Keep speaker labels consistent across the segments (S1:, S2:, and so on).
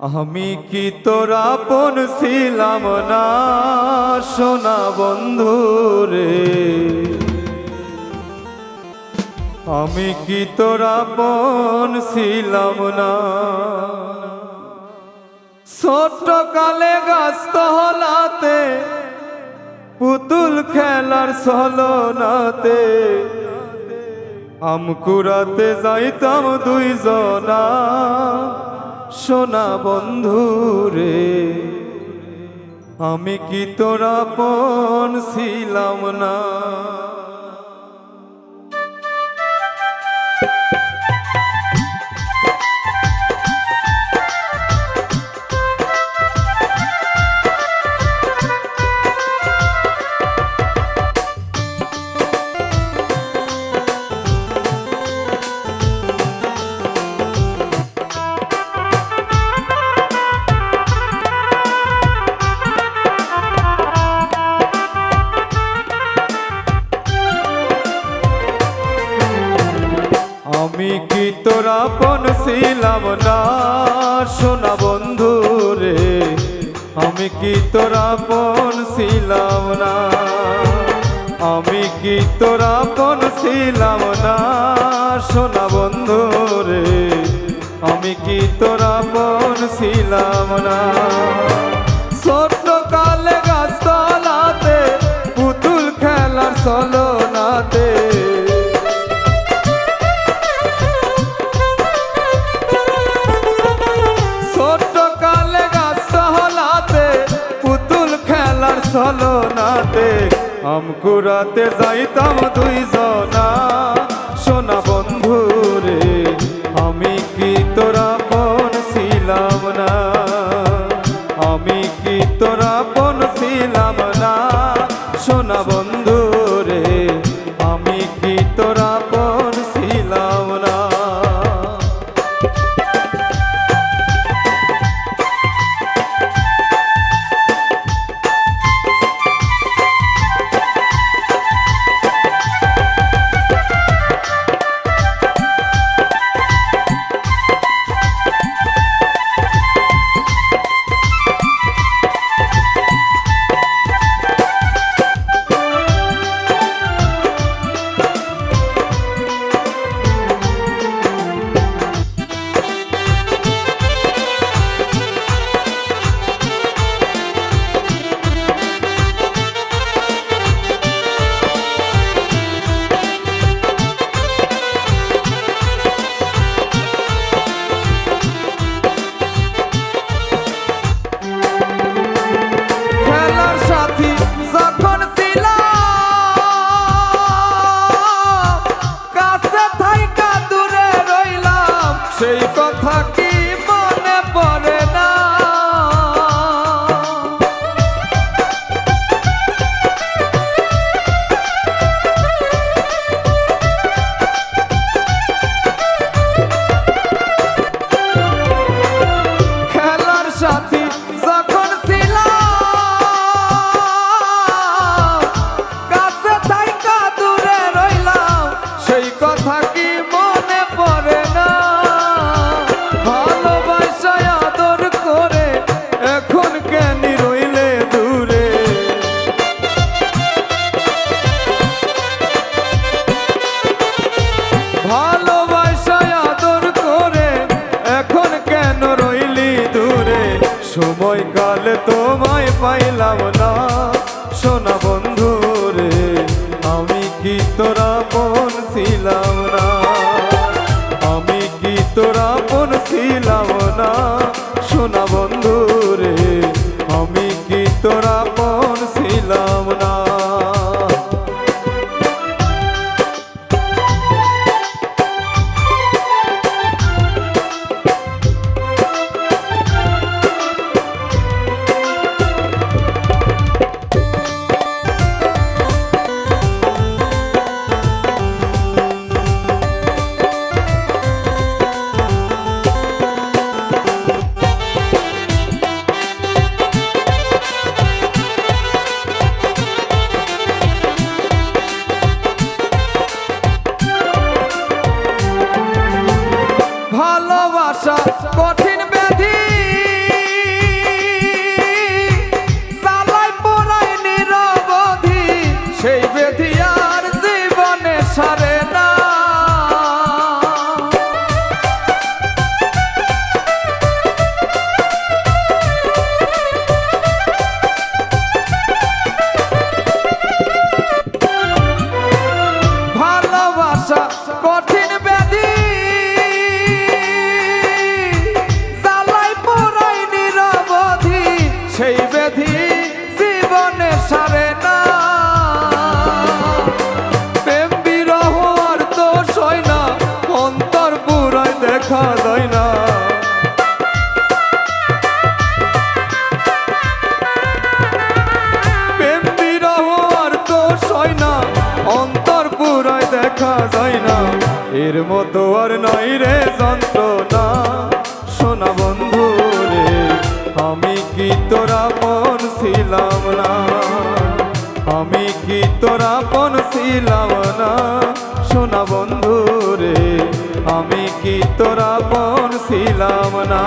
S1: আমি কি তোরা আপন ছিলাম না? সোনা বন্ধু রে। আমি কি তোরা আপন ছিলাম না? ছোট্ট কালে গাছ হলাতে পুতুল খেলার সলনাতে আমকুরাতে যাইতাম দুইজনা। সোনা বন্ধু রে আমি কি তোরা পন ছিলাম না? আমি কি তোরা পন ছিলাম? না, সোনা বন্ধু রে। আমি কি তোরা পন ছিলাম? না, আমি কি তোরা পন ছিলাম? না, সোনা বন্ধু রে। আমি কি তোরা পন ছিলাম? না ছোট্ট কালে গাছ ছলনাতে আমকুরাতে যাইতাম দুইজনা। সোনা বন্ধু রে, আমি কি তোরা পন ছিলাম না? আমি কি পাইলাম না। সোনা বন্ধু রে, আমি কি তোরা পন ছিলাম না? আমি কি তোরা পন ছিলাম না? সোনা বন্ধু রে, আমি কি তোরা পন দেখা যায় না দেখা যায় না এর মতো আর নাই রে যন্ত্রণা। সোনা বন্ধু রে, আমি কি তোরা পন ছিলাম না? আমি কি তোরা পন ছিলাম না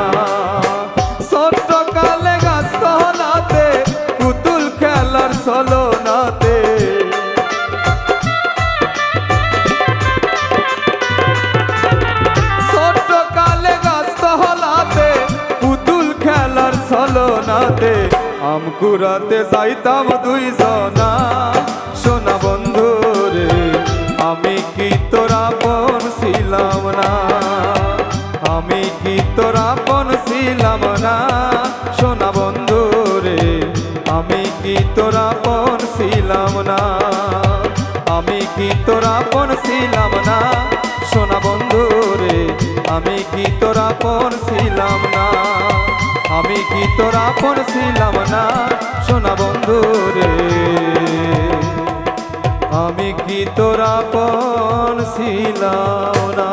S1: ছোট্ট কালে গাছ তহলাতে পুতুল খেলার চলো নাতে ছোট্ট কালে গাছ তহলাতে পুতুল খেলার ছলনাতে আমকুরাতে যাইতাম দুইজনা। তোরা পন ছিলাম না। সোনা বন্ধু রে, আমি কি তোরা পন ছিলাম না? আমি কি তোরা পন ছিলাম না? সোনা বন্ধু রে, আমি কি তোরা পন ছিলাম না? আমি কি তোরা পন ছিলাম না? সোনা বন্ধু রে, আমি কি তোরা পন ছিলাম না?